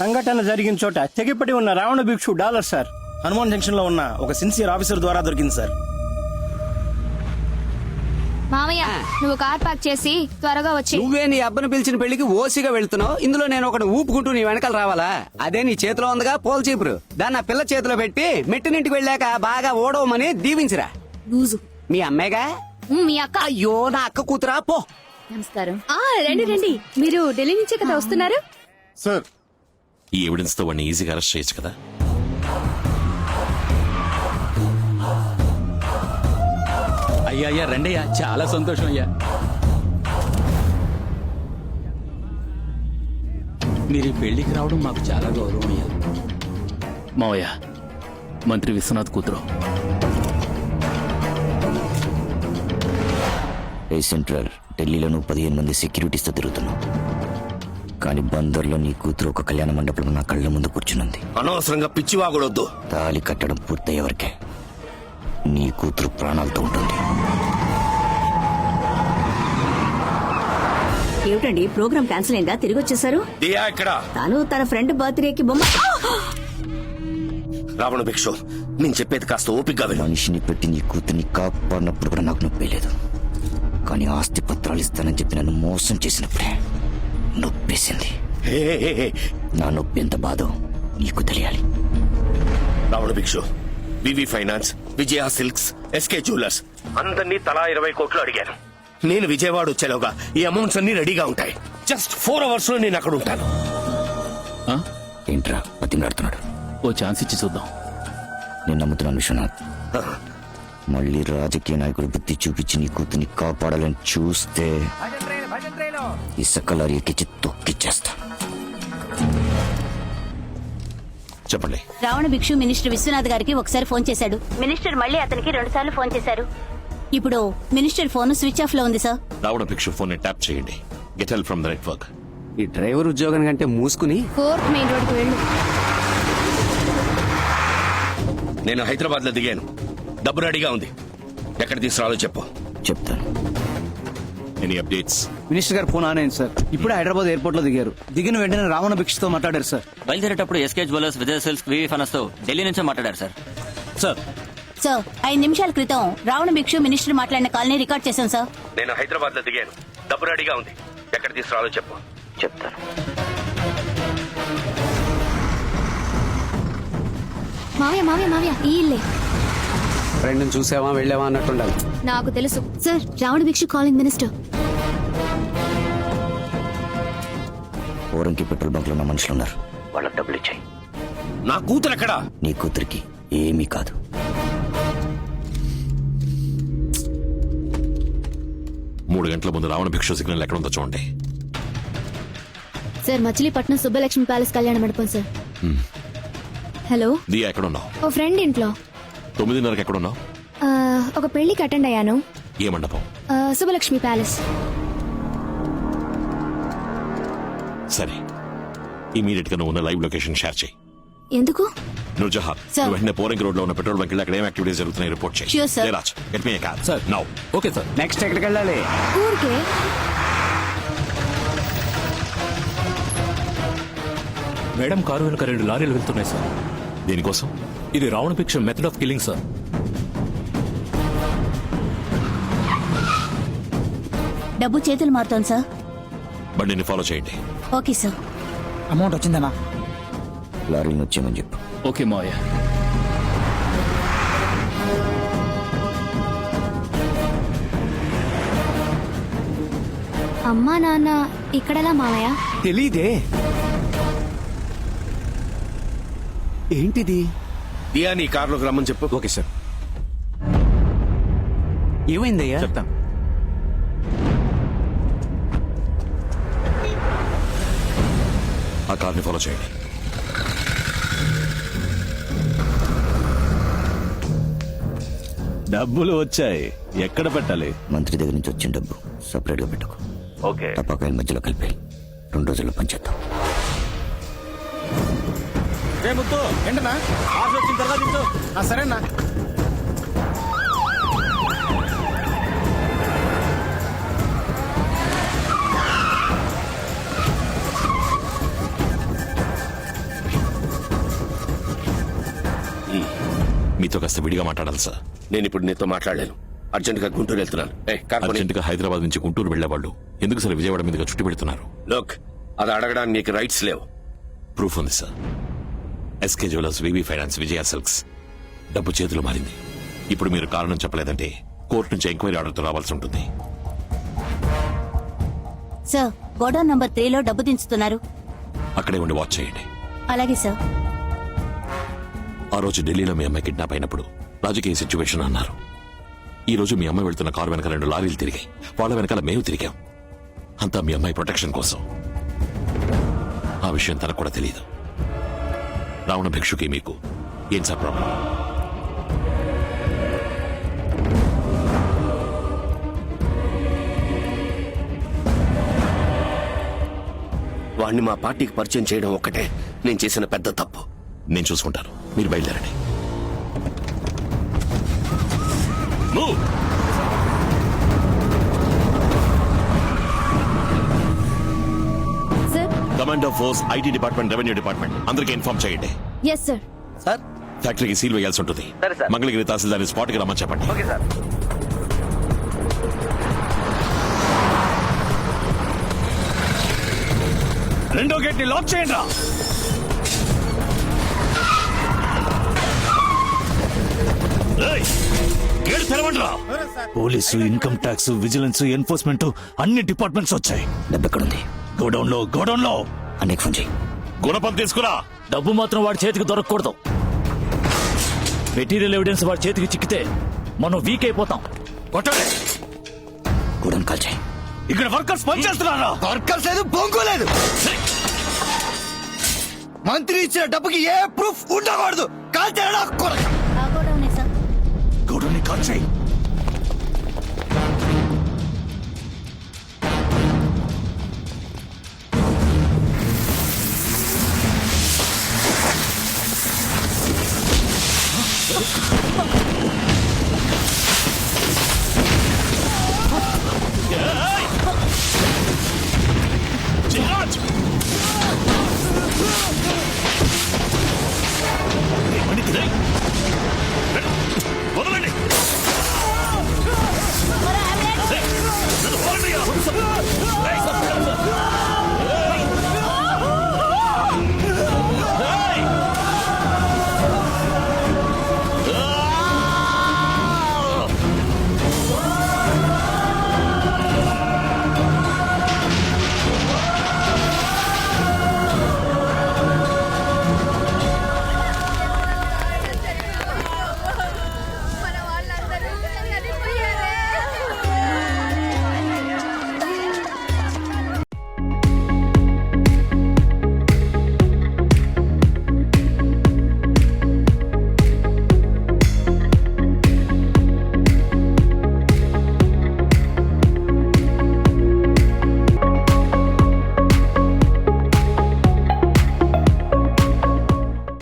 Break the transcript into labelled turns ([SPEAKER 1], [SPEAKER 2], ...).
[SPEAKER 1] సంఘటన జరిగిన చోట తెగిపడి ఉన్న రావణ భిక్షు డాలర్ సార్.
[SPEAKER 2] హనుమాన్ జంక్షన్లో ఉన్న ఒక సిన్సియర్ ఆఫీసర్ ద్వారా దొరికింది సార్.
[SPEAKER 3] మామయ్య నువ్వు కార్ పార్క్ చేసి త్వరగా వచ్చి
[SPEAKER 4] నువ్వే నీ అబ్బను పిలిచిన పెళ్ళికి ఓసిగా వెళ్తున్నావు. ఇందులో నేను ఒకటి ఊపుకుంటూ నీ వెనకాల రావాలా? అదే నీ చేతిలో ఉందిగా పోల్ చీపురు. దాన్ని ఆ పిల్ల చేతిలో పెట్టి మెట్టినింటికి వెళ్ళాక బాగా ఓడవమని దీవించిరా. మీ అమ్మాయిగా?
[SPEAKER 3] మీ అక్క.
[SPEAKER 4] అయ్యో నా అక్క కూతురా పో.
[SPEAKER 3] నమస్కారం.
[SPEAKER 5] ఆ రండి రండి. మీరు ఢిల్లీ నుంచే కదా వస్తున్నారు?
[SPEAKER 6] సార్.
[SPEAKER 7] ఈ ఎవిడెన్స్తో వాడిని ఈజీగా అరెస్ట్ చేయొచ్చు కదా?
[SPEAKER 8] అయ్యా అయ్యా రండయ్యా. చాలా సంతోషం అయ్యా. మీరు ఈ పెళ్ళికి రావడం మాకు చాలా గౌరవం అయ్యా. మావయ్య మంత్రి విశ్వనాథ్ కూతురు.
[SPEAKER 9] ఏ సెంట్రల్? ఢిల్లీలో నువ్వు పదిహేను మంది సెక్యూరిటీస్తో తిరుగుతున్నావు కానీ బందర్లో నీ కూతురు ఒక కళ్యాణ మండపంలో నా కళ్ళ ముందు కూర్చునుంది.
[SPEAKER 7] అనవసరంగా పిచ్చి వాగుడొద్దు.
[SPEAKER 9] తాళి కట్టడం పూర్తయ్యే వరకే నీ కూతురు ప్రాణాలతో ఉంటుంది.
[SPEAKER 5] ఏమిటండి ప్రోగ్రామ్ క్యాన్సిల్ అయిందా? తిరిగి వచ్చేసారు
[SPEAKER 7] దియా ఇక్కడ.
[SPEAKER 5] తాను తన ఫ్రెండ్ బర్త్డేకి బొమ్మ
[SPEAKER 7] రావణ భిక్షు నేను చెప్పేది కాస్త విను.
[SPEAKER 9] మనిషిని పెట్టి నీ కూతుర్ని కాపాడినప్పుడు కూడా నాకు నొప్పి లేదు. కానీ ఆస్తి పత్రాలు ఇస్తానని చెప్పి నన్ను మోసం చేసినప్పుడే నొప్పేసింది.
[SPEAKER 7] హే, హే, హే, హే.
[SPEAKER 9] నా నొప్పి ఎంత బాధో నీకు తెలియాలి.
[SPEAKER 7] Ravana Bhikshu VV finance Vijaya silks SK jewellers. అందరినీ తలా ఇరవై కోట్లు అడిగాను. నేను విజయవాడ వచ్చేలోగా ఈ అమౌంట్స్ అన్ని రెడీగా ఉంటాయి. జస్ట్ ఫోర్ అవర్స్లో నేను అక్కడ ఉంటాను.
[SPEAKER 8] ఆ?
[SPEAKER 9] ఏంట్రా బతిమలాడుతున్నాడు?
[SPEAKER 8] ఓ ఛాన్స్ ఇచ్చి చూద్దాం.
[SPEAKER 9] నేను నమ్ముతున్నాను విశ్వనాథ్. మళ్ళీ రాజకీయ నాయకుడు బుద్ధి చూపించి నీ కూతుర్ని కాపాడాలని చూస్తే ఇసుక లారీ ఎక్కించి తొక్కిచ్చేస్తా.
[SPEAKER 7] చెప్పండి.
[SPEAKER 5] రావణ భిక్షు మినిస్టర్ విశ్వనాథ్ గారికి ఒకసారి ఫోన్ చేశాడు. మినిస్టర్ మళ్ళీ అతనికి రెండు సార్లు ఫోన్ చేశారు. ఇప్పుడు మినిస్టర్ ఫోన్ స్విచ్ ఆఫ్లో ఉంది sir.
[SPEAKER 7] Ravana Bhikshu phone tap చేయండి. Get help from the network.
[SPEAKER 4] ఈ డ్రైవర్ ఉద్యోగం కంటే మూసుకుని
[SPEAKER 3] ఫోర్త్ మెయిన్ రోడ్కి వెళ్ళు.
[SPEAKER 7] నేను హైదరాబాద్లో దిగాను. డబ్బు రెడీగా ఉంది. ఎక్కడ తీసుకురాలో చెప్పు.
[SPEAKER 9] చెప్తాను.
[SPEAKER 7] ఎనీ అప్డేట్స్
[SPEAKER 2] మినిస్టర్ గారు ఫోన్ ఆన్ అయింది సార్. ఇప్పుడు హైదరాబాద్ ఎయిర్పోర్ట్లో దిగారు. దిగిన వెంటనే రావణ భిక్షతో మాట్లాడారు sir.
[SPEAKER 10] బయలుదేరేటప్పుడు SK jewellers Vijay silks VV ఫనస్తో Delhi నుంచే మాట్లాడారు సార్.
[SPEAKER 2] సార్.
[SPEAKER 5] సార్ ఐదు నిమిషాల క్రితం రావణ భిక్షు మినిస్టర్ మాట్లాడిన కాల్ని రికార్డ్ చేశాం సార్.
[SPEAKER 7] నేను హైదరాబాద్లో దిగాను. డబ్బు రెడీగా ఉంది. ఎక్కడ తీసుకురాలో చెప్పు.
[SPEAKER 9] చెప్తాను.
[SPEAKER 3] మావయ్య మావయ్య మావయ్య ఈ ఇల్లే.
[SPEAKER 4] ఫ్రెండ్ చూసావా వెళ్ళావా అన్నట్టుండాలి.
[SPEAKER 3] నాకు తెలుసు. Sir Ravana Bhikshu calling minister
[SPEAKER 9] Oranki petrol బంక్లో ఉన్న మనుషులు ఉన్నారు వాళ్ళకి డబ్బులు ఇచ్చాయి.
[SPEAKER 7] నా కూతురు ఎక్కడా?
[SPEAKER 9] నీ కూతురికి ఏమీ కాదు.
[SPEAKER 7] మూడు గంటల ముందు రావణ భిక్షు సిగ్నల్ ఎక్కడ ఉందో చూడండి.
[SPEAKER 3] సార్ మచిలీపట్నం సుబ్బలక్ష్మి ప్యాలెస్ కళ్యాణ మండపం సార్. హలో?
[SPEAKER 7] దియా ఎక్కడ ఉన్నావు
[SPEAKER 3] ఓ ఫ్రెండ్ ఇంట్లో.
[SPEAKER 7] తొమ్మిదిన్నరకు ఎక్కడ ఉన్నావు
[SPEAKER 3] ఆ, ఒక పెళ్ళికి అటెండ్ అయ్యాను.
[SPEAKER 7] ఏ మండపం?
[SPEAKER 3] ఆ, సుబ్బలక్ష్మి ప్యాలెస్.
[SPEAKER 7] సరే. ఇమీడియట్గా నువ్వు ఉన్న లైవ్ లొకేషన్ షేర్ చేయి.
[SPEAKER 3] ఎందుకు?
[SPEAKER 7] నుర్జహాన్
[SPEAKER 5] Sir.
[SPEAKER 7] నువ్వు వెంటనే పోరంగి రోడ్లో ఉన్న పెట్రోల్ బంక్ అక్కడ ఏం యాక్టివిటీస్ జరుగుతున్నాయి రిపోర్ట్ చేయి.
[SPEAKER 5] Sure, sir.
[SPEAKER 7] Jayaraj get me car
[SPEAKER 8] sir
[SPEAKER 7] now
[SPEAKER 8] okay sir
[SPEAKER 4] next ఎక్కడికి వెళ్ళాలి
[SPEAKER 3] ఊరికే.
[SPEAKER 8] మేడం కారు వెనుక రెండు లారీలు వెళ్తున్నాయి సార్
[SPEAKER 7] దీనికోసం?
[SPEAKER 8] ఇది రావణ భిక్ష మెథడ్ ఆఫ్ కిల్లింగ్ సార్
[SPEAKER 5] డబ్బు చేతులు మారుతోంది సార్
[SPEAKER 7] బండిని ఫాలో చేయండి.
[SPEAKER 5] ఓకే సార్
[SPEAKER 2] అమౌంట్ వచ్చిందనా
[SPEAKER 9] లారీని వచ్చేయమని చెప్పు.
[SPEAKER 8] ఓకే మావయ్య.
[SPEAKER 3] అమ్మా నాన్న ఇక్కడలా మావయ్య?
[SPEAKER 4] తెలీదే. ఏంటిది?
[SPEAKER 7] దియా నీ కార్లోకి రమ్మని చెప్పు.
[SPEAKER 2] Okay sir.
[SPEAKER 4] ఏమైందయ్యా?
[SPEAKER 2] చెప్తాను
[SPEAKER 7] ఆ కార్ని ఫాలో చేయండి.
[SPEAKER 6] డబ్బులు వచ్చాయి. ఎక్కడ పెట్టాలి?
[SPEAKER 9] మంత్రి దగ్గర నుంచి వచ్చిన డబ్బు. సపరేట్గా పెట్టుకో.
[SPEAKER 7] ఓకే.
[SPEAKER 9] టపాకాయల మధ్యలో కలిపి రెండు రోజుల్లో పంచేద్దాం
[SPEAKER 2] రే ముత్తు ఏంటన్నా? వచ్చిన తర్వాత సరేనా మీతో
[SPEAKER 11] కాస్త విడిగా మాట్లాడాలి సార్.
[SPEAKER 7] నేను ఇప్పుడు నీతో మాట్లాడలేను. అర్జెంటుగా గుంటూరు వెళ్తున్నాను.
[SPEAKER 11] అర్జెంట్గా హైదరాబాద్ నుంచి గుంటూరు వెళ్ళేవాళ్ళు. ఎందుకు సార్ విజయవాడ మీదుగా చుట్టు పెడుతున్నారు?
[SPEAKER 7] లోక్ అది అడగడానికి నీకు రైట్స్ లేవు.
[SPEAKER 11] ప్రూఫ్ ఉంది sir. SK jewellers VV finance Vijaya silks. డబ్బు చేతులు మారింది. ఇప్పుడు మీరు కారణం చెప్పలేదంటే కోర్టు నుంచి ఎంక్వైరీ ఆర్డర్తో రావాల్సి ఉంటుంది.
[SPEAKER 5] సార్ గోడౌన్ నంబర్ త్రీలో డబ్బు దించుతున్నారు.
[SPEAKER 11] అక్కడే ఉండి వాచ్ చేయండి.
[SPEAKER 5] అలాగే సార్.
[SPEAKER 11] ఆ రోజు ఢిల్లీలో మీ అమ్మాయి కిడ్నాప్ అయినప్పుడు రాజకీయ సిచ్యువేషన్ అన్నారు. ఈ రోజు మీ అమ్మాయి వెళ్తున్న కారు వెనక రెండు లారీలు తిరిగాయి. వాళ్ళ వెనకాల మేము తిరిగాం. అంతా మీ అమ్మాయి ప్రొటెక్షన్ కోసం. ఆ విషయం తనకు కూడా తెలియదు. రావణ భిక్షుకి మీకు ఏం సార్ ప్రాబ్లం
[SPEAKER 7] వాడిని మా పార్టీకి పరిచయం చేయడం ఒక్కటే. నేను చేసిన పెద్ద తప్పు.
[SPEAKER 11] నేను చూసుకుంటాను. మీరు బయలుదేరండి. Commander force IT department revenue department. అందరికీ ఇన్ఫార్మ్ చేయండి.
[SPEAKER 3] ఎస్ సార్
[SPEAKER 4] సార్
[SPEAKER 11] ఫ్యాక్టరీకి సీల్ వేయాల్సి ఉంటుంది.
[SPEAKER 4] సరే, సార్.
[SPEAKER 11] మంగళగిరి తహసీల్దార్ స్పాట్కి రమ్మని చెప్పండి.
[SPEAKER 4] ఓకే సార్
[SPEAKER 1] రెండో గేట్ని లాక్ చేయండి రా.
[SPEAKER 11] ఏయ్, గేటు తెరవండి రా.
[SPEAKER 6] Police income tax vigilance enforcement అన్ని డిపార్ట్మెంట్స్ వచ్చాయి.
[SPEAKER 9] డబ్బు ఎక్కడుంది?
[SPEAKER 6] గోడౌన్లో గోడౌన్లో
[SPEAKER 9] అన్నయ్య ఫోన్ చేయి
[SPEAKER 11] గుణపం తీసుకురా.
[SPEAKER 8] డబ్బు మాత్రం వాడి చేతికి దొరకకూడదు. మెటీరియల్ ఎవిడెన్స్ వాడి చేతికి చిక్కితే మనం వీక్ అయిపోతాం.
[SPEAKER 1] కొట్టండి.
[SPEAKER 9] గూడెం కాల్ చేయి
[SPEAKER 1] ఇక్కడ వర్కర్స్ పనిచేస్తున్నారా
[SPEAKER 2] వర్కర్స్ లేదు బొంగు లేదు. మంత్రి ఇచ్చిన డబ్బుకి ఏ ప్రూఫ్ ఉండకూడదు. కాల్ చేయడా
[SPEAKER 5] గోడౌనే
[SPEAKER 6] గోడౌన్ కాల్ చేయి